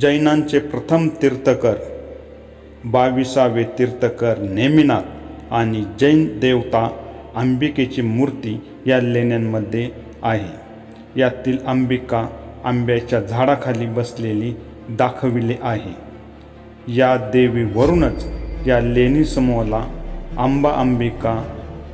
जैनांचे प्रथम तीर्थकर बाविसावे तीर्थकर नेमिनाथ आणि जैन देवता अंबिकेची मूर्ती या लेण्यांमध्ये आहे. यातील अंबिका आंब्याच्या झाडाखाली बसलेली दाखविले आहे. या देवीवरूनच या लेणी समूहाला आंबा अंबिका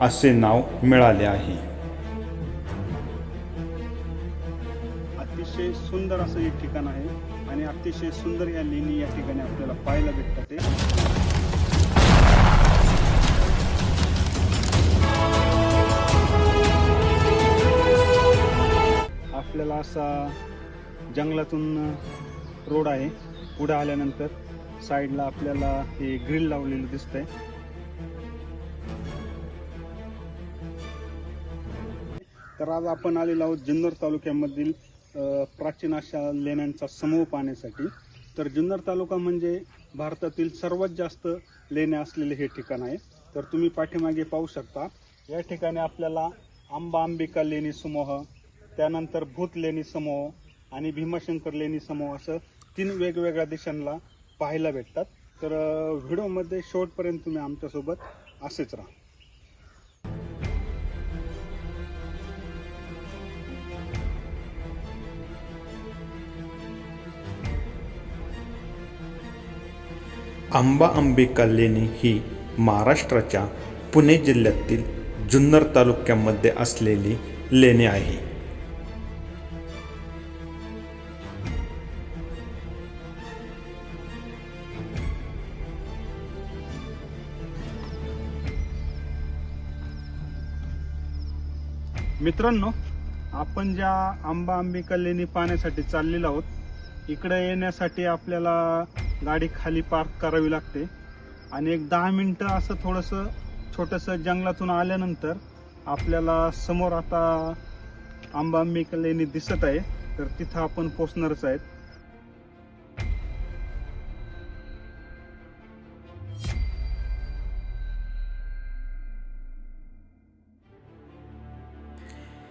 असे नाव मिळाले आहे. सुंदर असं एक ठिकाण आहे. आणि अतिशय सुंदर या लेणी या ठिकाणी आपल्याला पाहायला भेटतात ते. आपल्याला असा जंगलातून रोड आहे. पुढे आल्यानंतर साईडला आपल्याला हे ग्रिल लावलेलं दिसतंय. तर आज आपण आलेलो आहोत जुन्नर तालुक्यामधील प्राचीन अशा लेण्यांचा समूह पाहण्यासाठी. तर जुन्नर तालुका म्हणजे भारतातील सर्वात जास्त लेण्या असलेले हे ठिकाण आहे. तर तुम्ही पाठीमागे पाहू शकता या ठिकाणी आपल्याला आंबा अंबिका लेणी समूह त्यानंतर भूत लेणी समूह आणि भीमाशंकर लेणी समूह असं तीन वेगवेगळ्या दिशांना पाहायला भेटतात. तर व्हिडिओमध्ये शेवटपर्यंत तुम्ही आमच्यासोबत असेच राहा. आंबा अंबिका लेणी ही महाराष्ट्राच्या पुणे जिल्ह्यातील जुन्नर तालुक्यामध्ये असलेली लेणी आहे. मित्रांनो आपण ज्या आंबा अंबिका लेणी पाहण्यासाठी चाललेलो आहोत इकडे येण्यासाठी आपल्याला गाडी खाली पार्क करावी लागते. आणि एक दहा मिनटं असं थोडंसं छोटंसं जंगलातून आल्यानंतर आपल्याला समोर आता आंबा लेणी दिसत आहे. तर तिथं आपण पोचणारच आहेत.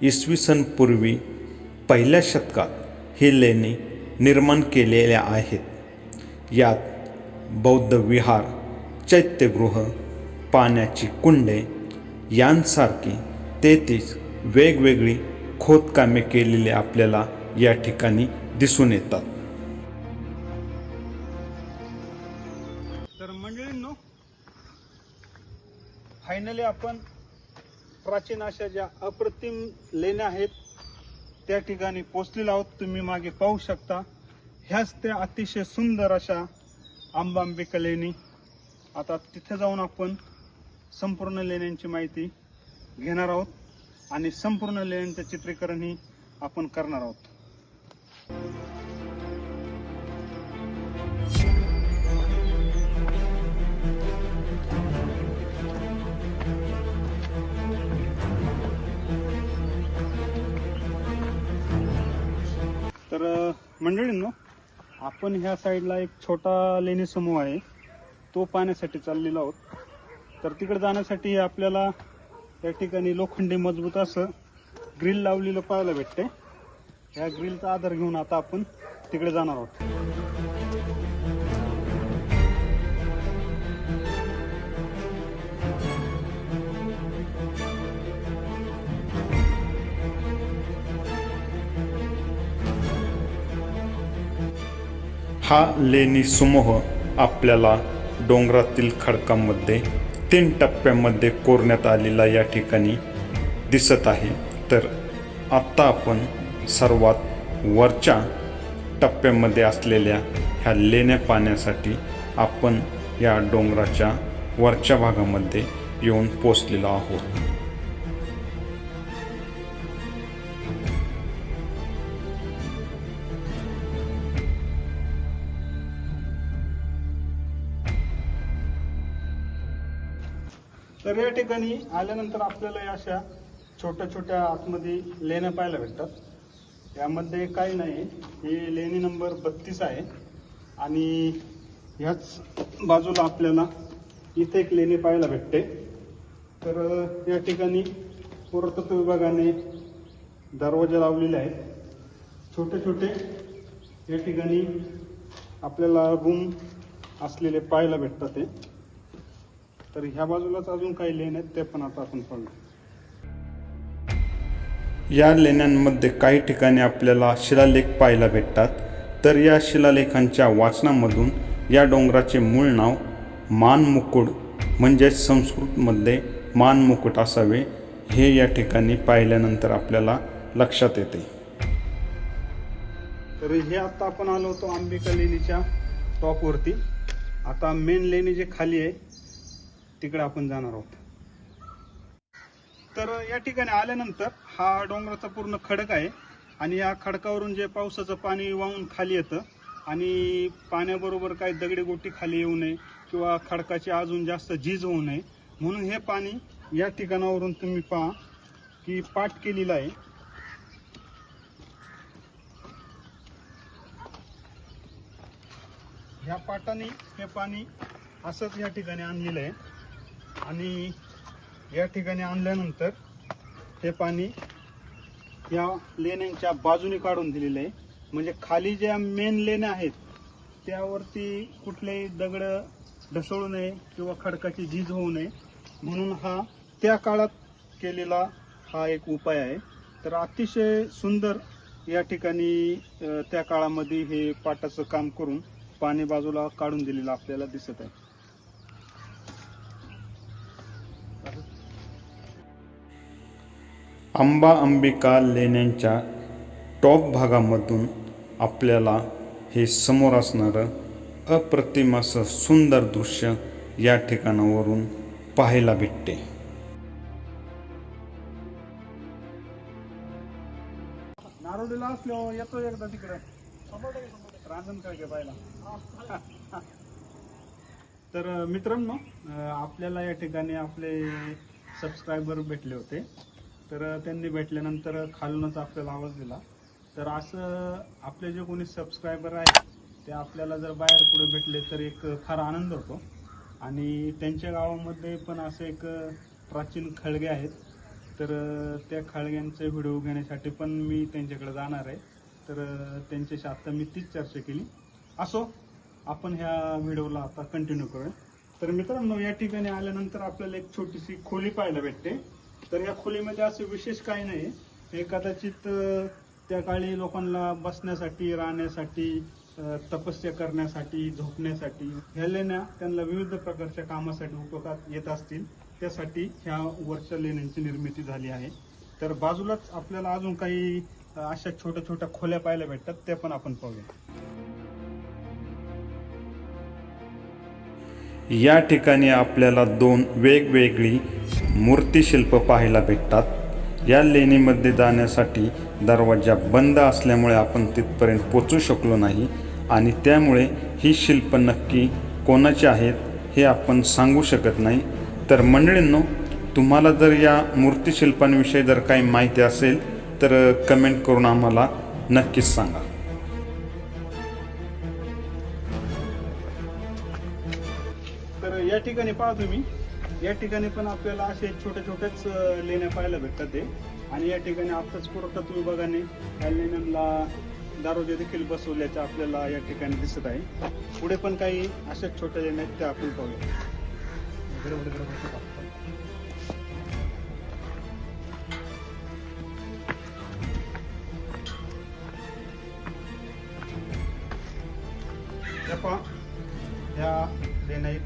इसवी सन पूर्वी पहिल्या शतकात ही लेणी निर्माण केलेल्या आहेत. यात बौद्ध विहार चैत्यगृह पाण्याची कुंडे यांसारखी तेहतीस वेगवेगळी खोदकामे केलेली आपल्याला या ठिकाणी दिसून येतात. तर मंडळींनो फायनली आपण प्राचीन अशा ज्या अप्रतिम लेण्या आहेत त्या ठिकाणी पोचलेलो आहोत. तुम्ही मागे पाहू शकता. ह्याच त्या अतिशय सुंदर अशा आंबांबिका लेणी आता तिथे जाऊन आपण संपूर्ण लेण्यांची माहिती घेणार आहोत आणि संपूर्ण लेण्यांचं चित्रीकरणही आपण करणार आहोत. तर मंडळींनो आपण ह्या साईडला एक छोटा लेणी समूह आहे. तो पाहण्यासाठी चाललेलो आहोत. तर तिकडे जाण्यासाठी आपल्याला त्या ठिकाणी लोखंडी मजबूत असं ग्रिल लावलेलं पाहायला भेटते ह्या ग्रिलचा आधार घेऊन आता आपण तिकडे जाणार आहोत. हा लेणी समूह आपल्याला डोंगरातील खडकांमध्ये तीन टप्प्यामध्ये कोरण्यात आलेला या ठिकाणी दिसत आहे. तर आत्ता आपण सर्वात वरच्या टप्प्यामध्ये असलेल्या ह्या लेण्या पाण्यासाठी आपण या डोंगराच्या वरच्या भागामध्ये येऊन पोचलेलो आहोत. तर या ठिकाणी आल्यानंतर आपल्याला या अशा छोट्या छोट्या आतमध्ये लेण्या पाहायला भेटतात. यामध्ये काही नाही. ही लेणी नंबर बत्तीस आहे. आणि ह्याच बाजूला आपल्याला इथे एक लेणी पाहायला भेटते. तर या ठिकाणी पुरातत्व विभागाने दरवाजा लावलेले आहेत. छोटे छोटे या ठिकाणी आपल्याला रूम असलेले पाहायला भेटतात ते. तर ह्या बाजूलाच अजून काही लेन आहेत ते पण आता आपण पाहू या लेण्यांमध्ये काही ठिकाणी आपल्याला शिलालेख पाहायला भेटतात. तर या शिलालेखांच्या वाचनामधून या डोंगराचे मूळ नाव मानमुकुड म्हणजेच संस्कृतमध्ये मानमुकुट असावे हे या ठिकाणी पाहिल्यानंतर आपल्याला लक्षात येते. तर हे आता आपण आलो होतो अंबिका लेणीच्या टॉपवरती आता मेन लेणी जे खाली आहे तिकडे आपण जाणार आहोत. तर या ठिकाणी आल्यानंतर हा डोंगराचा पूर्ण खडक आहे आणि या खडकावरून जे पावसाचं पाणी वाहून खाली येतं आणि पाण्याबरोबर काही दगडी गोटी खाली येऊ नये किंवा खडकाची अजून जास्त झीज होऊ नये म्हणून हे पाणी या ठिकाणावरून तुम्ही पहा की पाठ केलेलं आहे. ह्या पाटाने हे पाणी असंच या ठिकाणी आणलेलं आहे. आणि या ठिकाणी आणल्यानंतर हे पाणी या लेण्यांच्या बाजूने काढून दिलेलं आहे. म्हणजे खाली ज्या मेन लेण्या आहेत त्यावरती कुठलेही दगड ढसळू नये किंवा खडकाची झीज होऊ नये. म्हणून हा त्या काळात केलेला हा एक उपाय आहे. तर अतिशय सुंदर या ठिकाणी त्या काळामध्ये हे पाटाचं काम करून पाणी बाजूला काढून दिलेलं आपल्याला दिसत आहे. आंबा अंबिका लेण्यांच्या टॉप भागामधून आपल्याला हे समोर असणारं अप्रतिम असं सुंदर दृश्य या ठिकाणावरून पाहायला भेटते. नारोडीला येतो एकदा तिकडे. रांजण काय पाहिला? तर मित्रांनो आपल्याला या ठिकाणी आपले सबस्क्रायबर भेटले होते. तर त्यांनी भेटल्यानंतर खालूनच आपल्याला आवाज दिला. तर असं आपले जे कोणी सबस्क्रायबर आहेत ते आपल्याला जर बाहेर पुढे भेटले तर एक फार आनंद होतो. आणि त्यांच्या गावामध्ये पण असे एक प्राचीन खळगे आहेत. तर त्या खळग्यांचे व्हिडिओ घेण्यासाठी पण मी त्यांच्याकडे जाणार आहे. तर त्यांच्याशी आत्ता मी तीच चर्चा केली. असो आपण ह्या व्हिडिओला आता कंटिन्यू करूया. तर मित्रांनो या ठिकाणी आल्यानंतर आपल्याला एक छोटीशी खोली पाहायला भेटते. तर या खोलीमध्ये असं विशेष काही नाही. हे कदाचित त्या काळी लोकांना बसण्यासाठी राहण्यासाठी तपस्या करण्यासाठी झोपण्यासाठी ह्या लेण्या त्यांना विविध प्रकारच्या कामासाठी उपयोगात येत असतील. त्यासाठी ह्या वरच्या लेण्यांची निर्मिती झाली आहे. तर बाजूलाच आपल्याला अजून काही अशा छोट्या छोट्या खोल्या पाहायला भेटतात त्या पण आपण पाहूया. या ठिकाणी आपल्याला दोन वेगवेगळी मूर्तिशिल्प पाहायला भेटतात. या लेणीमध्ये जाण्यासाठी दरवाजा बंद असल्यामुळे आपण तिथपर्यंत पोचू शकलो नाही आणि त्यामुळे ही शिल्प नक्की कोणाची आहेत हे आपण सांगू शकत नाही. तर मंडळींनो तुम्हाला जर या मूर्तीशिल्पांविषयी जर काही माहिती असेल तर कमेंट करून आम्हाला नक्कीच सांगा. ठिकाणी पाहा तुम्ही. या ठिकाणी पण आपल्याला असे छोट्या छोट्याच लेण्या पाहायला भेटतात ते. आणि या ठिकाणी आताच पुरवठा तुम्ही बघाने या लेण्यांना दारोजे देखील बसवल्याच्या आपल्याला या ठिकाणी दिसत आहे. पुढे पण काही अशाच छोट्या लेण्या आहेत त्या आपण पाहूया.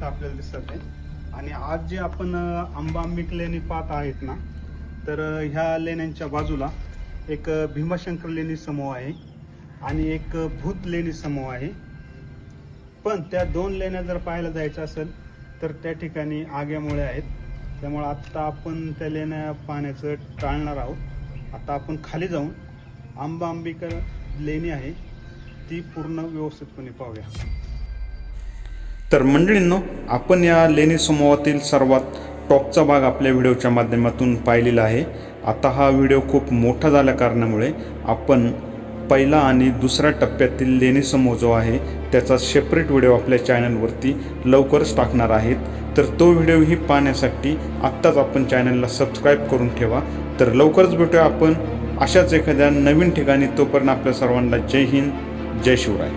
आपल्याला दिसत आहेत आणि आज जे आपण अ, आंबा आंबिक लेणी पाहत आहेत ना तर ह्या लेण्यांच्या बाजूला एक भीमाशंकर लेणी समूह आहे आणि एक भूत लेणी समूह आहे. पण त्या दोन लेण्या जर पाहायला जायचं असेल तर त्या ठिकाणी आग्यामुळे आहेत. त्यामुळे आत्ता आपण त्या लेण्या पाहण्याचं टाळणार आहोत. आता आपण खाली जाऊन आंबा आंबिकर लेणी आहे ती पूर्ण व्यवस्थितपणे पाहूया. तर मंडळींनो आपण या लेणी समूहातील सर्वात टॉपचा भाग आपल्या व्हिडिओच्या माध्यमातून पाहिलेला आहे. आता हा व्हिडिओ खूप मोठा झाल्या कारणामुळे आपण पहिला आणि दुसऱ्या टप्प्यातील लेणी समूह जो आहे त्याचा सेपरेट व्हिडिओ आपल्या चॅनलवरती लवकरच टाकणार आहेत. तर तो व्हिडिओही पाहण्यासाठी आत्ताच आपण चॅनलला सबस्क्राईब करून ठेवा. तर लवकरच भेटूया आपण अशाच एखाद्या नवीन ठिकाणी. तोपर्यंत आपल्या सर्वांना जय हिंद जय शिवराय.